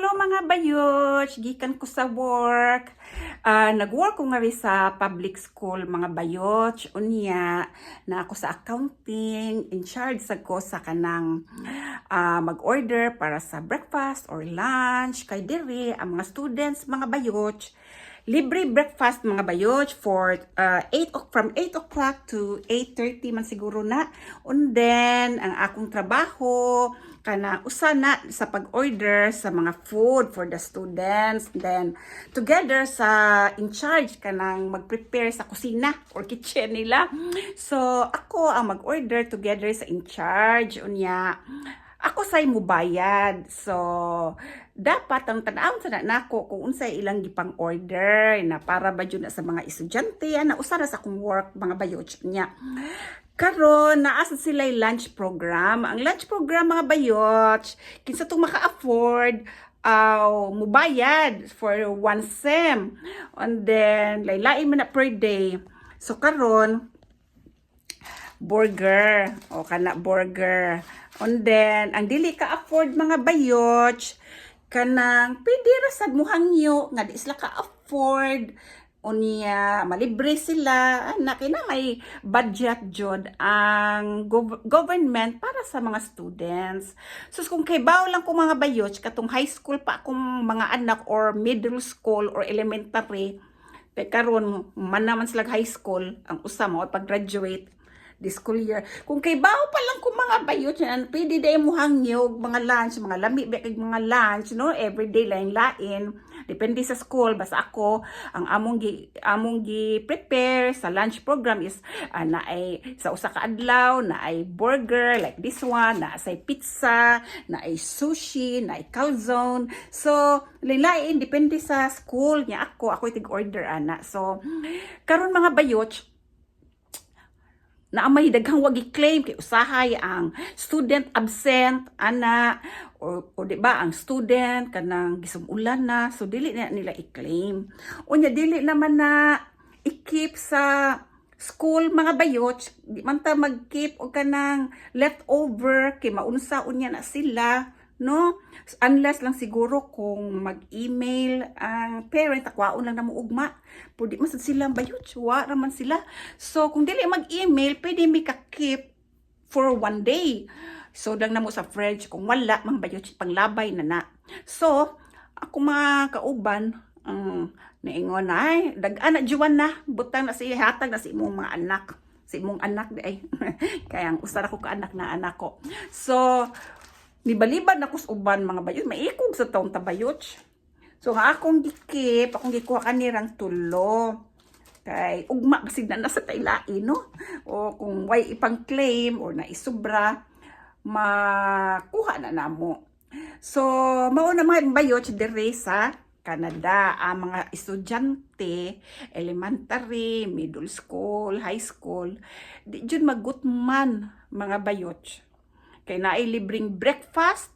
Hello mga bayoch, gikan ko sa work. Ah, nag-work ko nga sa public school mga bayoch. Unya na ako sa accounting, in charge sa ko sa kanang ah, mag-order para sa breakfast or lunch kay diri ang mga students mga bayoch. Libre breakfast mga bayoch for uh, 8 o- from 8 o'clock to 8.30 man siguro na. And then, ang akong trabaho, kana usa na sa pag-order sa mga food for the students. Then, together sa in charge kanang mag-prepare sa kusina or kitchen nila. So, ako ang mag-order together sa in charge. Unya, ako say mubayad. So, dapat ang tanaw sa na nako kung unsay ilang gipang order na para ba jud na sa mga estudyante na usa na sa akong work mga bayoch niya. Karon naasa sila lunch program. Ang lunch program mga bayoch, kinsa tong maka-afford aw mubayad for one sem. And then laylain man na per day. So karon burger. O kana burger. And then ang dili ka afford mga bayoch kanang pwede ra mo hangyo nga di sila ka afford. Unya malibre sila. Ana kina may budget jud ang gov- government para sa mga students. So kung kay baw lang ko mga bayoch katong high school pa akong mga anak or middle school or elementary kay karon man naman sila high school ang usa mo pag graduate this school year. Kung kay bawo pa lang kung mga bayot yan, pwede day mo hangyog, mga lunch, mga lami, kay mga lunch, no? Everyday lain lain. Depende sa school. Basta ako, ang among gi, among gi prepare sa lunch program is ah, na ay sa usa ka adlaw, na ay burger like this one, na say pizza, na ay sushi, na ay calzone. So, lain depende sa school niya ako. Ako tig order ana. So, karon mga bayot, na may daghang wagi claim kay usahay ang student absent ana. O, o di ba ang student kanang gisumulan na. So dili na nila i-claim. Unya dili naman na i-keep sa school mga bayot di man ta mag-keep og kanang leftover kay maunsa unya na sila no? Unless lang siguro kung mag-email ang parent akwaon lang na mo ugma pwede man sila bayot wa raman sila. So kung dili mag-email pwede mi ka keep for one day. So lang na mo sa fridge kung wala mang bayot panglabay na na. So ako mga kauban um, naingon na ay dag-an na juwan na butang na si hatag na si imong mga anak. Si imong anak di ay. Kaya ang usa ra ko ka anak na anak ko. So nibalibad na kus uban mga bayot. Maikog sa taong tabayot. So nga akong gikip akong gikuha kanirang tulo. Kay ugma basig na nasa taylain no? O kung way ipang claim or na isubra makuha na namo. So mao na mga bayot dire sa Canada. Ang mga estudyante elementary middle school high school di jud magutman mga bayot kay naay libreng breakfast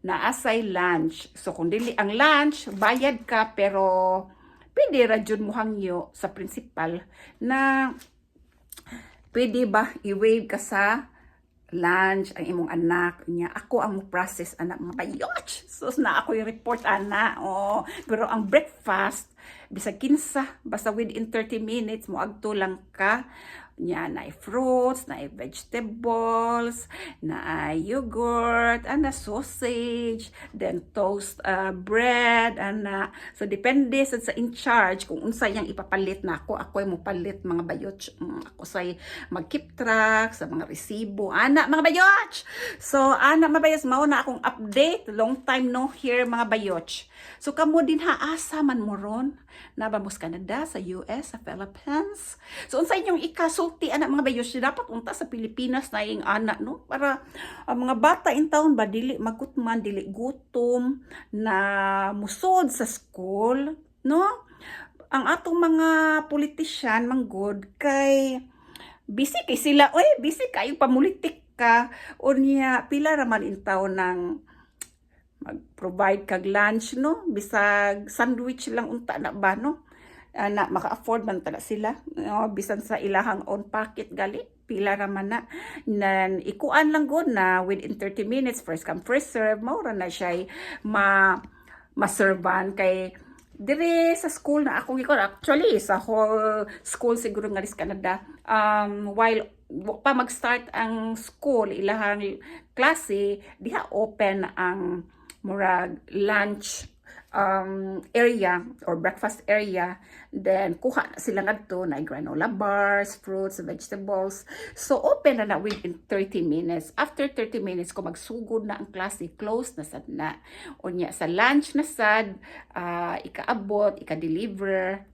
na asay lunch. So kung dili ang lunch, bayad ka pero pwede ra jud mo hangyo sa principal na pwede ba i-waive ka sa lunch ang imong anak. Niya ako ang mo process anak. Mga bayot so na ako yung report ana. Oh pero ang breakfast bisag kinsa basta within 30 minutes mo agto lang ka. Niya na fruits, na vegetables, na yogurt, and na sausage, then toast uh, bread, and na, so depende sa, sa in charge kung unsa yang ipapalit na ako, ako ay mo palit mga bayot, Mm, ako say mag-keep track sa mga resibo, ana mga bayot! So, ana mga bayot, mao na akong update, long time no here mga bayot. So, kamo din ha, asa man mo ron, nabamos Canada, sa US, sa Philippines. So, unsa inyong ikasulti, anak mga bayos, dapat unta sa Pilipinas na yung anak, no? Para ang mga bata in town ba, dili magutman, dili gutom, na musod sa school, no? Ang atong mga politician, manggod, kay busy kay sila, oy, busy kayo pamulitik ka, o niya, pila raman in town ng mag-provide kag lunch no? Bisag sandwich lang unta na ba no? Ana maka-afford man tala sila no? bisan sa ilahang own pocket gali pila raman na. Nan ikuan lang gud na within 30 minutes first come first serve mao ra na siya ma maservan. Kay dire sa school na ako gikon actually sa whole school siguro nga Canada um while pa mag-start ang school ilahang klase diha open ang murag lunch um, area or breakfast area. Then kuha na sila ngadto na granola bars fruits vegetables. So open na na within 30 minutes. After 30 minutes ko magsugod na ang klase close na sad na. Unya sa lunch na sad ah, ikaabot ika-deliver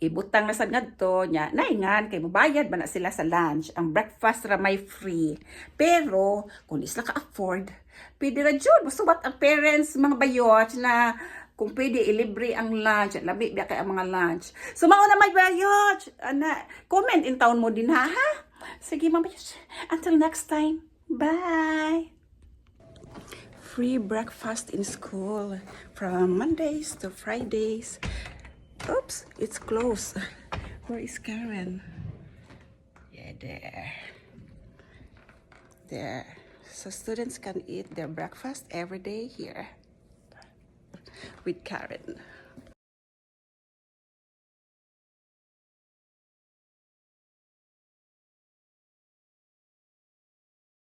ibutang na sad ngadto nya naingan kay mabayad ba na sila sa lunch? Ang breakfast ra may free. Pero kung di sila ka afford pwede ra jud. Masubat ang parents mga bayot na kung pwede ilibre ang lunch labi biya kay ang mga lunch. So mao na may bayot! Ana comment in town mo din ha ha? Sige mga bayot. Until next time. Bye! Free breakfast in school from Mondays to Fridays. Oops, it's closed. Where is Karen? Yeah, there. There. So students can eat their breakfast every day here with Karen.